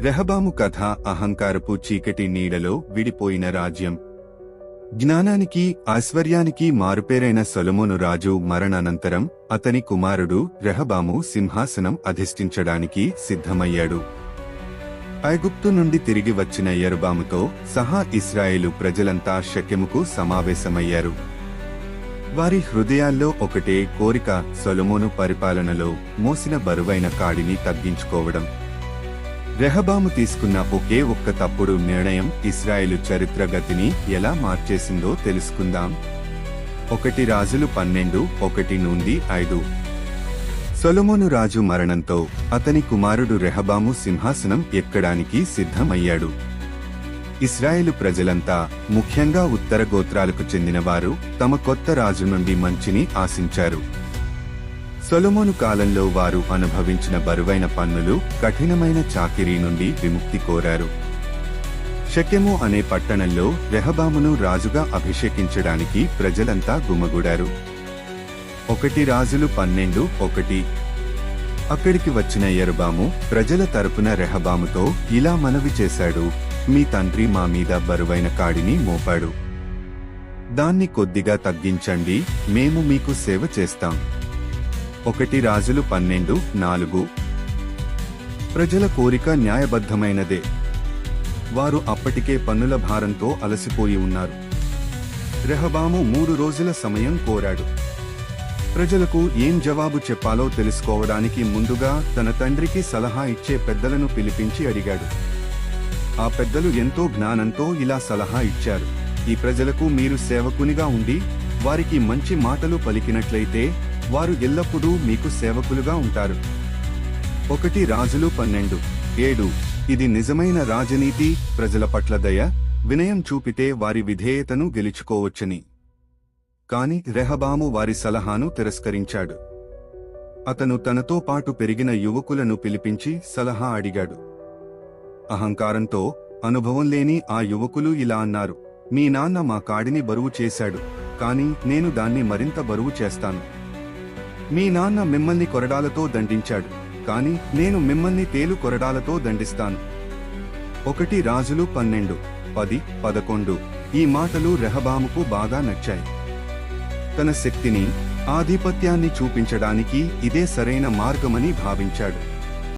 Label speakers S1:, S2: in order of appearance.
S1: రెహబాము కథ అహంకారపు చీకటి నీడలో విడిపోయిన రాజ్యం. జ్ఞానానికి ఐశ్వర్యానికి మారుపేరైన సొలమోను రాజు మరణానంతరం అతని కుమారుడు రెహబాము సింహాసనం అధిష్ఠించడానికి సిద్ధమయ్యాడు. ఐగుప్తు నుండి తిరిగి వచ్చిన ఎరుబాముతో సహా ఇస్రాయేలు ప్రజలంతా షకెముకు సమావేశమయ్యారు. వారి హృదయాల్లో ఒకటే కోరిక సొలమోను పరిపాలనలో మోసిన బరువైన కాడిని తగ్గించుకోవడం. రెహబాము తీసుకున్న ఒకే ఒక్క తప్పుడు నిర్ణయం ఇస్రాయేలు చరిత్ర గతిని ఎలా మార్చేసిందో తెలుసుకుందాం. ఒకటి రాజులు పన్నెండు ఒకటి నుండి ఐదు. సొలొమోను రాజు మరణంతో అతని కుమారుడు రెహబాము సింహాసనం ఎక్కడానికి సిద్ధమయ్యాడు. ఇస్రాయేలు ప్రజలంతా ముఖ్యంగా ఉత్తర గోత్రాలకు చెందినవారు తమ కొత్త రాజు నుండి మంచిని ఆశించారు. సొలొమోను కాలంలో వారు అనుభవించిన బరువైన పన్నులు కఠినమైన చాకిరీ నుండి విముక్తి కోరారు. షకెము అనే పట్టణంలో రెహబామును రాజుగా అభిషేకించడానికి ప్రజలంతా గుమ్మగూడారు ఒకటి రాజులు పన్నెండు ఒకటి. అక్కడికి వచ్చిన ఎరుబాము ప్రజల తరపున రెహబాముతో ఇలా మనవి చేశాడు. మీ తండ్రి మా మీద బరువైన కాడిని మోపాడు. దాన్ని కొద్దిగా తగ్గించండి. మేము మీకు సేవ చేస్తాం. ఒకటి రాజులు పన్నెండు నాలుగు. ప్రజల కోరిక న్యాయబద్ధమైనదే. వారు అప్పటికే పన్నుల భారంతో అలసిపోయి ఉన్నారు. రెహబాము మూడు రోజుల సమయం కోరాడు. ప్రజలకు ఏం జవాబు చెప్పాలో తెలుసుకోవడానికి ముందుగా తన తండ్రికి సలహా ఇచ్చే పెద్దలను పిలిపించి అడిగాడు. ఆ పెద్దలు ఎంతో జ్ఞానంతో ఇలా సలహా ఇచ్చారు. ఈ ప్రజలకు మీరు సేవకునిగా ఉండి వారికి మంచి మాటలు పలికినట్లయితే వారు ఎల్లప్పుడూ మీకు సేవకులుగా ఉంటారు. ఒకటి రాజులు పన్నెండు. ఏడు. ఇది నిజమైన రాజనీతి ప్రజల పట్ల దయ వినయం చూపితే వారి విధేయతను గెలుచుకోవచ్చని. కాని రెహబాము వారి సలహాను తిరస్కరించాడు. అతను తనతో పాటు పెరిగిన యువకులను పిలిపించి సలహా అడిగాడు. అహంకారంతో అనుభవం లేని ఆ యువకులు ఇలా అన్నారు మీ నాన్న మా కాడిని బరువు చేశాడు కాని నేను దాన్ని మరింత బరువు చేస్తాను. మీ నాన్న మిమ్మల్ని కొరడాలతో దండించాడు. కాని నేను మిమ్మల్ని తేలు కొరడాలతో దండిస్తాను. ఒకటి రాజులు పన్నెండు పది పదకొండు ఈ మాటలు రెహబాముకు బాగా నచ్చాయి. తన శక్తిని ఆధిపత్యాన్ని చూపించడానికి ఇదే సరైన మార్గమని భావించాడు.